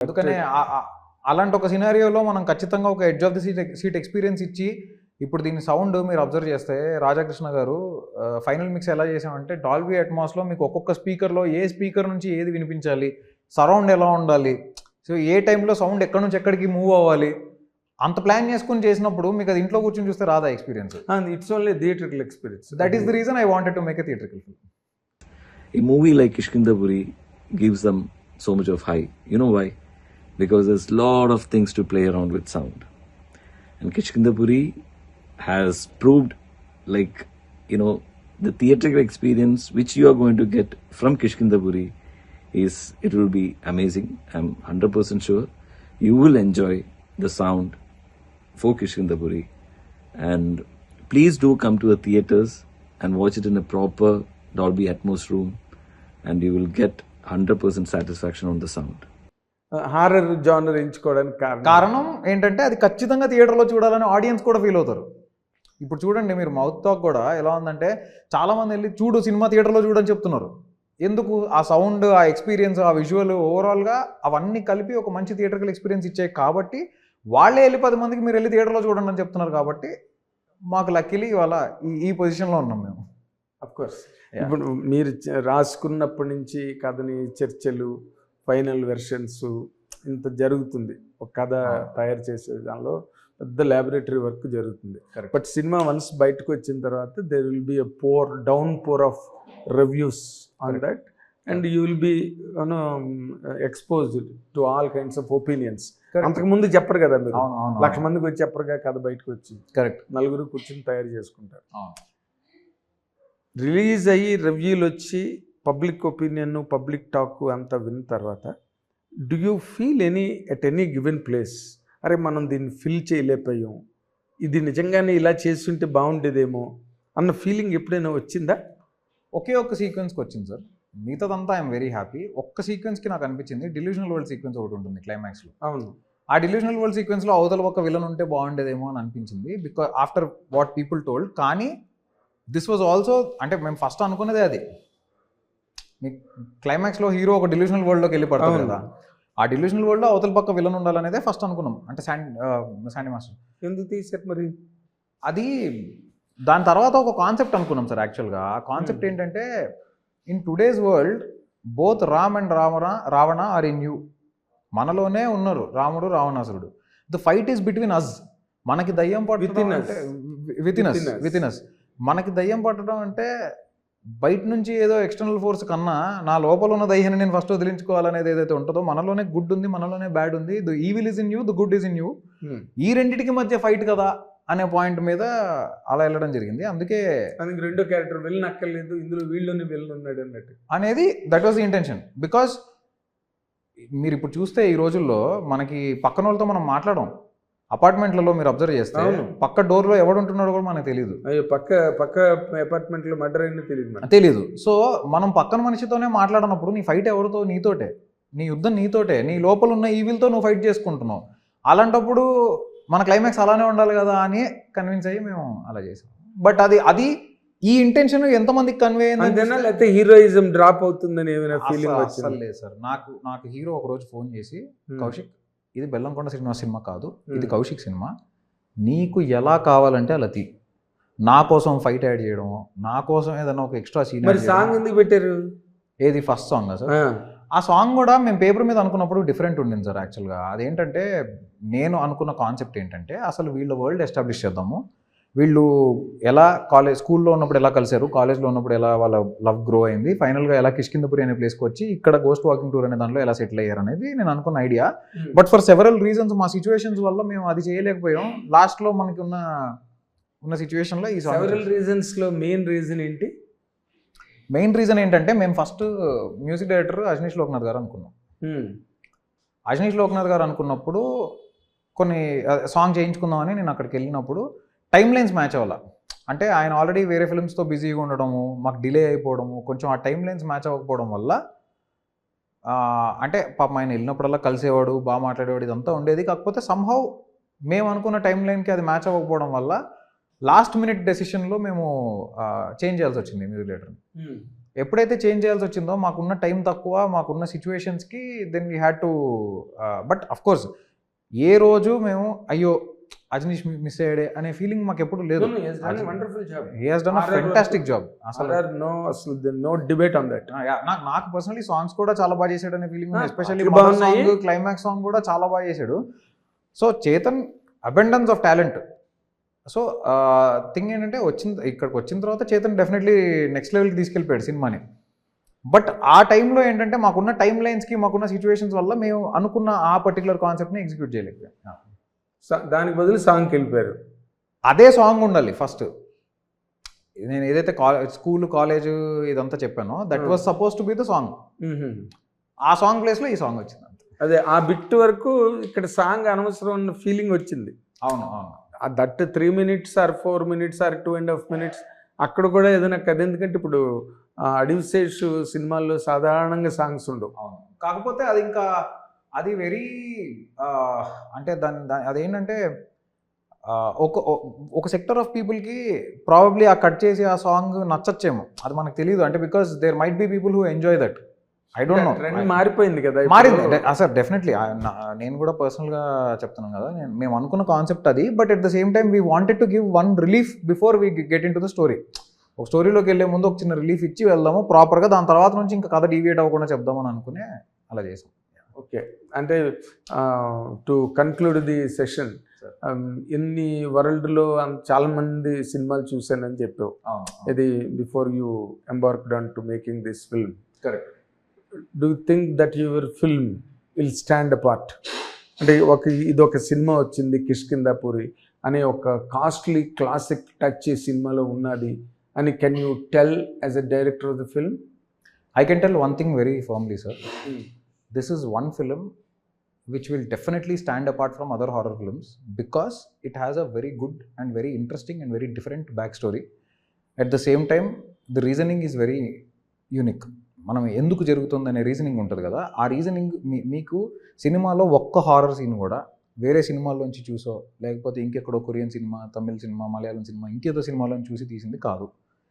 అందుకనే అలాంటి ఒక సినారియోలో మనం ఖచ్చితంగా ఒక edge of the seat seat experience ఇచ్చి ఇప్పుడు దీని సౌండ్ మీరు అబ్జర్వ్ చేస్తే రాధాకృష్ణ గారు ఫైనల్ మిక్స్ ఎలా చేసామంటే డాల్బీ అట్మాస్లో మీకు ఒక్కొక్క స్పీకర్లో ఏ స్పీకర్ నుంచి ఏది వినిపించాలి సరౌండ్ ఎలా ఉండాలి సో ఏ టైంలో సౌండ్ ఎక్కడి నుంచి ఎక్కడికి మూవ్ అవ్వాలి అంత ప్లాన్ చేసుకుని చేసినప్పుడు మీకు అది ఇంట్లో కూర్చొని చూస్తే రాదా experience it's only theatrical experience that is the reason I wanted to make a theatrical film a movie like Kishkindapuri gives them so much of high. You know why? Because there's a lot of things to play around with sound. And Kishkindapuri has proved like, you know, the theatrical experience which you are going to get from Kishkindapuri is, it will be amazing. I'm 100% sure you will enjoy the sound for Kishkindapuri. And please do come to the theaters and watch it in a proper Dolby Atmos room, and you will get 100% satisfaction on the sound. Horror genre ఎంచుకోవడానికి కారణం. కారణం ఏంటంటే అది ఖచ్చితంగా థియేటర్లో చూడాలని audience కూడా feel అవుతారు. ఇప్పుడు చూడండి మీరు మౌత్ టాక్ కూడా ఎలా ఉందంటే చాలామంది వెళ్ళి చూడు సినిమా థియేటర్లో చూడని చెప్తున్నారు. ఎందుకు? ఆ సౌండ్ ఆ ఎక్స్పీరియన్స్ ఆ విజువల్ ఓవరాల్గా అవన్నీ కలిపి ఒక మంచి థియేటర్కల్ ఎక్స్పీరియన్స్ ఇచ్చాయి కాబట్టి వాళ్ళే వెళ్ళి పది మందికి మీరు వెళ్ళి థియేటర్లో చూడండి అని చెప్తున్నారు కాబట్టి మాకు లక్కీలీ ఇవాళ ఈ ఈ పొజిషన్లో ఉన్నాం మేము. Of course Yeah. ఇప్పుడు మీరు రాసుకున్నప్పటి నుంచి కథని చర్చలు ఫైనల్ వెర్షన్స్ ఇంత జరుగుతుంది. ఒక కథ. తయారు చేసే దానిలో పెద్ద ల్యాబొరేటరీ వర్క్ జరుగుతుంది. బట్ సినిమా వన్స్ బయటకు వచ్చిన తర్వాత there will be a pour down pour of reviews on. That and you will be you know exposed to all kinds of opinions అంతకు ముందు చెప్పరు కదా మీరు? లక్ష మందికి వచ్చి చెప్పరుగా కథ బయటకు వచ్చి? కరెక్ట్ నలుగురు కూర్చొని తయారు చేసుకుంటారు. రిలీజ్ అయ్యి రివ్యూలు వచ్చి పబ్లిక్ ఒపీనియన్ పబ్లిక్ టాక్ అంతా విన్న తర్వాత do you feel any at any given place అరే మనం దీన్ని ఫిల్ చేయలేకపోయాం. ఇది నిజంగానే ఇలా చేస్తుంటే బాగుండేదేమో అన్న ఫీలింగ్ ఎప్పుడైనా వచ్చిందా? ఒకే ఒక్క సీక్వెన్స్కి వచ్చింది సార్. మిగతాదంతా ఐఎమ్ వెరీ హ్యాపీ. ఒక్క సీక్వెన్స్కి నాకు అనిపించింది డిల్యూషనల్ వరల్డ్ సీక్వెన్స్ ఒకటి ఉంటుంది క్లైమాక్స్లో. అవును. ఆ డిల్యూషనల్ వరల్డ్ సీక్వెన్స్లో అవతల ఒక విలన్ ఉంటే బాగుండేదేమో అని అనిపించింది because after what people told. కానీ దిస్ వాజ్ ఆల్సో అంటే మేము ఫస్ట్ అనుకున్నదే అది. మీ క్లైమాక్స్లో హీరో ఒక డిల్యూషనల్ వరల్డ్లోకి వెళ్ళి అవును. కదా. ఆ డిల్యూషనల్ వరల్డ్లో అవతల పక్క విలన్ ఉండాలనేదే ఫస్ట్ అనుకున్నాం. అంటే శాండ్ శాండీ మాస్టర్. ఎందుకు తీసారు మరి? అది దాని తర్వాత ఒక కాన్సెప్ట్ అనుకున్నాం సార్ యాక్చువల్గా ఆ కాన్సెప్ట్ Hmm. ఏంటంటే in today's world both Ram and Ravana Ravana are in you మనలోనే ఉన్నారు రాముడు రావణాసురుడు. The fight is between us మనకి దయ్యం పట్టడం within us. Within us మనకి దయ్యం పట్టడం అంటే బయట నుంచి ఏదో ఎక్స్టర్నల్ ఫోర్స్ కన్నా నా లోపల ఉన్న దయ్యాన్ని నేను ఫస్ట్ వదిలించుకోవాలనేది ఏదైతే ఉంటుందో మనలోనే గుడ్ ఉంది మనలోనే బ్యాడ్ ఉంది the evil is in you the good is in you ఈ రెండిటికి మధ్య ఫైట్ కదా అనే పాయింట్ మీద అలా వెళ్ళడం జరిగింది. అందుకే రెండో క్యారెక్టర్ వెళ్ళి అక్కర్లేదు ఇందులో వీళ్ళలోనే వెళ్ళి ఉన్నాడు అన్నట్టు. అనేది that was the intention because మీరు ఇప్పుడు చూస్తే ఈ రోజుల్లో మనకి పక్కన వాళ్ళతో మనం మాట్లాడడం అపార్ట్మెంట్లలో మీరు అబ్జర్వ్ చేస్తే. పక్క డోర్లో ఎవడు ఉంటున్నాడో కూడా మనకు తెలియదు అయ్యో పక్క పక్క అపార్ట్మెంట్లో మర్డర్ అయినా తెలియదు తెలీదు. సో మనం పక్కన మనిషితోనే మాట్లాడినప్పుడు నీ ఫైట్ ఎవరితో? నీతోటే. నీ యుద్ధం నీతోటే. నీ లోపల ఉన్న ఈవిల్తో నువ్వు ఫైట్ చేసుకుంటున్నావు. అలాంటప్పుడు మన క్లైమాక్స్ అలానే ఉండాలి కదా అని కన్విన్స్ అయ్యి మేము అలా చేసాం. బట్ అది అది ఈ ఇంటెన్షన్ ఎంతమందికి కన్వే అంతేనా? లేకపోతే హీరోయిజం డ్రాప్ అవుతుందని ఏమైనా ఫీలింగ్ అసలు లేదు సార్. నాకు నాకు హీరో ఒక రోజు ఫోన్ చేసి కౌశిక్ ఇది బెల్లంకొండ సినిమా సినిమా కాదు ఇది. కౌశిక్ సినిమా. నీకు ఎలా కావాలంటే అలా తీ. నా కోసం ఫైట్ యాడ్ చేయడం నా కోసం ఏదైనా ఒక ఎక్స్ట్రా సీన్ మరి సాంగ్ ఎందుకు పెట్టారు? ఏది ఫస్ట్ సాంగ్ సార్? ఆ, ఆ సాంగ్ కూడా మేము పేపర్ మీద అనుకున్నప్పుడు డిఫరెంట్ ఉండింది సార్ యాక్చువల్గా. అదేంటంటే నేను అనుకున్న కాన్సెప్ట్ ఏంటంటే అసలు వీళ్ళ వరల్డ్ ఎస్టాబ్లిష్ చేద్దాము. వీళ్ళు ఎలా కాలేజ్ స్కూల్లో ఉన్నప్పుడు ఎలా కలిశారు? కాలేజ్లో ఉన్నప్పుడు ఎలా వాళ్ళ లవ్ గ్రో అయింది? ఫైనల్గా ఎలా కిష్కిందపురి అనే ప్లేస్కి వచ్చి ఇక్కడ గోస్ట్ వాకింగ్ టూర్ అనే దాంట్లో ఎలా సెటిల్ అయ్యారు అనేది నేను అనుకున్న idea. But for several reasons మా సిచ్యువేషన్స్ వల్ల మేము అది చేయలేకపోయాం. లాస్ట్లో మనకి ఉన్న ఉన్న సిచ్యువేషన్లో ఈ సెవెరల్ సాంగ్ రీజన్స్లో మెయిన్ రీజన్ ఏంటి? మెయిన్ రీజన్ ఏంటంటే మేము first music director Ajaneesh Loknath గారు అనుకున్నాం. అజనీష్ లోక్నాథ్ గారు అనుకున్నప్పుడు కొన్ని సాంగ్ చేయించుకుందామని నేను అక్కడికి వెళ్ళినప్పుడు టైం లైన్స్ మ్యాచ్ అవ్వాల. అంటే ఆయన ఆల్రెడీ వేరే ఫిల్మ్స్తో బిజీగా ఉండడము మాకు డిలే అయిపోవడము కొంచెం ఆ టైం లైన్స్ మ్యాచ్ అవ్వకపోవడం వల్ల అంటే పాపం ఆయన వెళ్ళినప్పుడల్లా కలిసేవాడు బాగా మాట్లాడేవాడు ఇదంతా ఉండేది. కాకపోతే సంహౌ మేము అనుకున్న టైం లైన్కి అది మ్యాచ్ అవ్వకపోవడం వల్ల లాస్ట్ మినిట్ డెసిషన్లో మేము చేంజ్ చేయాల్సి వచ్చింది మ్యూజిక్ హ్మ్. ఎప్పుడైతే చేంజ్ చేయాల్సి వచ్చిందో మాకున్న టైం తక్కువ మాకున్న సిచ్యువేషన్స్కి then we had to but of course ఏ రోజు మేము అయ్యో అజనీష్ మిస్ అయ్యాడే అనే ఫీలింగ్ మాకు ఎప్పుడు లేదు wonderful job he has done a RRR fantastic job అసలు నో అసలు నో డిబేట్ ఆన్ దట్ నాకు నాకు పర్సనలీ సాంగ్స్ కూడా చాలా బాగా చేశాడు అనే feeling especially. Song climax song కూడా చాలా బాగా చేశాడు. So Chetan abundance of talent so thing ఏంటంటే వచ్చిన ఇక్కడికి వచ్చిన తర్వాత చేతన్ డెఫినెట్లీ నెక్స్ట్ లెవెల్కి తీసుకెళ్ళిపోయాడు సినిమాని. బట్ ఆ టైంలో ఏంటంటే మాకున్న టైం లైన్స్కి మాకున్న సిచ్యువేషన్స్ వల్ల మేము అనుకున్న ఆ పర్టికులర్ కాన్సెప్ట్ని ఎగ్జిక్యూట్ చేయలేకపోయాం. దానికి బదులు సాంగ్కి వెళ్ళిపోయారు. అదే సాంగ్ ఉండాలి ఫస్ట్ నేను ఏదైతే కాలేజ్ స్కూల్ కాలేజ్ ఇదంతా చెప్పానో that. Was supposed to be the song. ఆ సాంగ్ ప్లేస్లో ఈ సాంగ్ వచ్చింది అదే ఆ బిట్ వరకు ఇక్కడ సాంగ్ అనవసరం అన్న ఫీలింగ్ వచ్చింది. అవును అవును. ఆ that three minutes or four minutes or two and half minutes అక్కడ కూడా ఏదైనా కథ. ఎందుకంటే ఇప్పుడు అడివిశేష్ సినిమాల్లో సాధారణంగా సాంగ్స్ ఉండవు. అవును. కాకపోతే అది ఇంకా అది వెరీ అంటే దాని దాని అదేంటంటే ఒక ఒక సెక్టర్ ఆఫ్ పీపుల్కి ప్రాబబ్లీ ఆ కట్ చేసి ఆ సాంగ్ నచ్చచ్చేమో. అది మనకు తెలియదు అంటే because there might be people who enjoy that. I don't know. Trend మారిపోయింది కదా. మారింది. Sir definitely. నేను కూడా పర్సనల్గా చెప్తున్నాను కదా. నేను మేము అనుకున్న కాన్సెప్ట్ అది. But at the same time we wanted to give one relief before we get into the story. ఒక స్టోరీలోకి వెళ్ళే ముందు ఒక చిన్న రిలీఫ్ ఇచ్చి వెళ్దాము. ప్రాపర్గా దాని తర్వాత నుంచి ఇంకా కథ డీవియేట్ అవ్వకుండా చెప్దామని అనుకునే అలా చేసాం. ఓకే. అంటే టు కన్క్లూడ్ ది సెషన్. ఎన్ని వరల్డ్లో చాలా మంది సినిమాలు చూశానని చెప్పావు. ఇది before you embarked on to making this film. Correct. Do think that your film will stand apart? అంటే ఒక ఇది ఒక సినిమా వచ్చింది కిష్కిందాపురి అనే ఒక కాస్ట్లీ క్లాసిక్ టచ్ సినిమాలో ఉన్నది అని can you tell as a director of the film? I can tell one thing very firmly sir. This is one film which will definitely stand apart from other horror films because it has a very good and very interesting and very different back story at the same time the reasoning is very unique మనం ఎందుకు జరుగుతుంది అనే reasoning ఉంటుంది కదా. ఆ reasoning మీ మీకు సినిమాలో ఒక్క హారర్ సీన్ కూడా వేరే సినిమాల్లోంచి చూసో లేకపోతే ఇంకెక్కడో కొరియన్ సినిమా తమిళ్ సినిమా మలయాళం సినిమా ఇంకేదో సినిమాలో చూసి తీసింది కాదు.